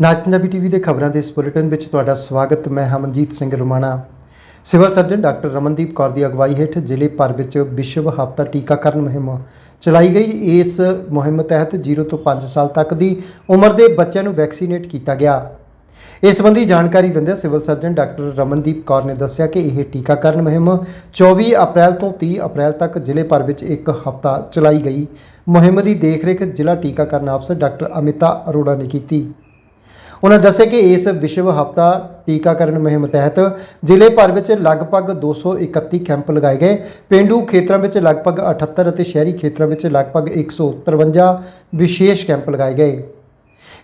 ਨਾਜ Punjabi TV ਦੇ ਖਬਰਾਂ ਦੇ ਇਸ ਬੁਲੇਟਿਨ ਵਿੱਚ ਤੁਹਾਡਾ ਸਵਾਗਤ। ਮੈਂ Hamanjeet Singh Rumana. Civil surgeon doctor Ramandeep Kaur ਦੀ ਅਗਵਾਈ ਹੇਠ ਜ਼ਿਲ੍ਹੇ ਭਰ ਵਿੱਚ ਵਿਸ਼ਵ ਹਫ਼ਤਾ ਟੀਕਾਕਰਨ ਮੁਹਿੰਮ ਚਲਾਈ ਗਈ। ਇਸ ਮੁਹਿੰਮ ਤਹਿਤ 0 ਤੋਂ 5 ਸਾਲ ਤੱਕ ਦੀ ਉਮਰ ਦੇ ਬੱਚਿਆਂ ਨੂੰ ਵੈਕਸੀਨੇਟ ਕੀਤਾ ਗਿਆ। ਇਸ ਸੰਬੰਧੀ ਜਾਣਕਾਰੀ ਦਿੰਦਿਆਂ civil surgeon doctor Ramandeep Kaur ਨੇ ਦੱਸਿਆ ਕਿ ਇਹ ਟੀਕਾਕਰਨ ਮੁਹਿੰਮ 24 ਅਪ੍ਰੈਲ ਤੋਂ 30 ਅਪ੍ਰੈਲ ਤੱਕ ਜ਼ਿਲ੍ਹੇ ਭਰ ਵਿੱਚ ਇੱਕ ਹਫ਼ਤਾ ਚਲਾਈ ਗਈ। ਮੁਹਿੰਮ ਦੀ ਦੇਖਰੇਖ ਜ਼ਿਲ੍ਹਾ ਟੀਕਾਕਰਨ ਅਫਸਰ ਡਾਕਟਰ ਅਮਿਤਾ ਅਰੋੜਾ ਨੇ ਕੀਤੀ। ਉਹਨਾਂ ਦੱਸਿਆ ਕਿ ਇਸ ਵਿਸ਼ਵ ਹਫ਼ਤਾ ਟੀਕਾਕਰਨ ਮੁਹਿੰਮ ਤਹਿਤ ਜ਼ਿਲ੍ਹੇ ਭਰ ਵਿੱਚ ਲਗਭਗ 231 ਕੈਂਪ ਲਗਾਏ ਗਏ। ਪਿੰਡੂ ਖੇਤਰਾਂ ਵਿੱਚ ਲਗਭਗ 78 ਅਤੇ ਸ਼ਹਿਰੀ ਖੇਤਰਾਂ ਵਿੱਚ ਲਗਭਗ 153 ਵਿਸ਼ੇਸ਼ ਕੈਂਪ ਲਗਾਏ ਗਏ।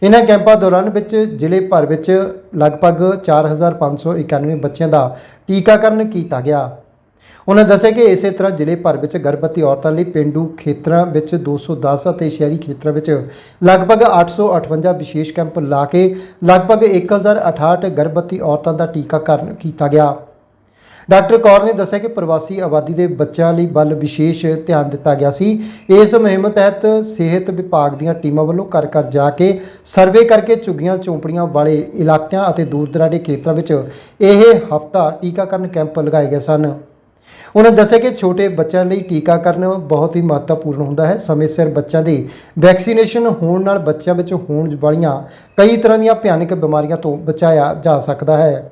ਇਨ੍ਹਾਂ ਕੈਂਪਾਂ ਦੌਰਾਨ ਵਿੱਚ ਜ਼ਿਲ੍ਹੇ ਭਰ ਵਿੱਚ ਲਗਭਗ 4591 ਬੱਚਿਆਂ ਦਾ ਟੀਕਾਕਰਨ ਕੀਤਾ ਗਿਆ। ਉਹਨਾਂ ਦੱਸਿਆ ਕਿ ਇਸੇ ਤਰ੍ਹਾਂ ਜ਼ਿਲ੍ਹੇ ਭਰ ਵਿੱਚ ਗਰਭਵਤੀ ਔਰਤਾਂ ਲਈ ਪਿੰਡੂ ਖੇਤਰਾਂ ਵਿੱਚ 210 ਅਤੇ ਸ਼ਹਿਰੀ ਖੇਤਰਾਂ ਵਿੱਚ ਲਗਭਗ 858 ਵਿਸ਼ੇਸ਼ ਕੈਂਪ ਲਾ ਕੇ ਲਗਭਗ 1068 ਗਰਭਵਤੀ ਔਰਤਾਂ ਦਾ ਟੀਕਾਕਰਨ ਕੀਤਾ ਗਿਆ। ਡਾਕਟਰ ਕੌਰ ਨੇ ਦੱਸਿਆ ਕਿ ਪ੍ਰਵਾਸੀ ਆਬਾਦੀ ਦੇ ਬੱਚਿਆਂ ਲਈ ਵੱਲ ਵਿਸ਼ੇਸ਼ ਧਿਆਨ ਦਿੱਤਾ ਗਿਆ ਸੀ। ਇਸ ਮੁਹਿੰਮ ਤਹਿਤ ਸਿਹਤ ਵਿਭਾਗ ਦੀਆਂ ਟੀਮਾਂ ਵੱਲੋਂ ਘਰ ਘਰ ਜਾ ਕੇ ਸਰਵੇ ਕਰਕੇ ਝੁੱਗੀਆਂ, ਝੌਂਪੜੀਆਂ ਵਾਲੇ ਇਲਾਕਿਆਂ ਅਤੇ ਦੂਰ ਦਰਾਡੇ ਖੇਤਰਾਂ ਵਿੱਚ ਇਹ ਹਫਤਾ ਟੀਕਾਕਰਨ ਕੈਂਪ ਲਗਾਏ ਗਏ ਸਨ। ਉਹਨਾਂ ਦੱਸਿਆ ਕਿ ਛੋਟੇ ਬੱਚਿਆਂ ਲਈ ਟੀਕਾਕਰਨ ਬਹੁਤ ਹੀ ਮਹੱਤਵਪੂਰਨ ਹੁੰਦਾ ਹੈ। ਸਮੇਂ ਸਿਰ ਬੱਚਿਆਂ ਦੀ ਵੈਕਸੀਨੇਸ਼ਨ ਹੋਣ ਨਾਲ ਬੱਚਿਆਂ ਵਿੱਚ ਹੋਣ ਵਾਲੀਆਂ ਕਈ ਤਰ੍ਹਾਂ ਦੀਆਂ ਭਿਆਨਕ ਬਿਮਾਰੀਆਂ ਤੋਂ ਬਚਾਇਆ ਜਾ ਸਕਦਾ ਹੈ।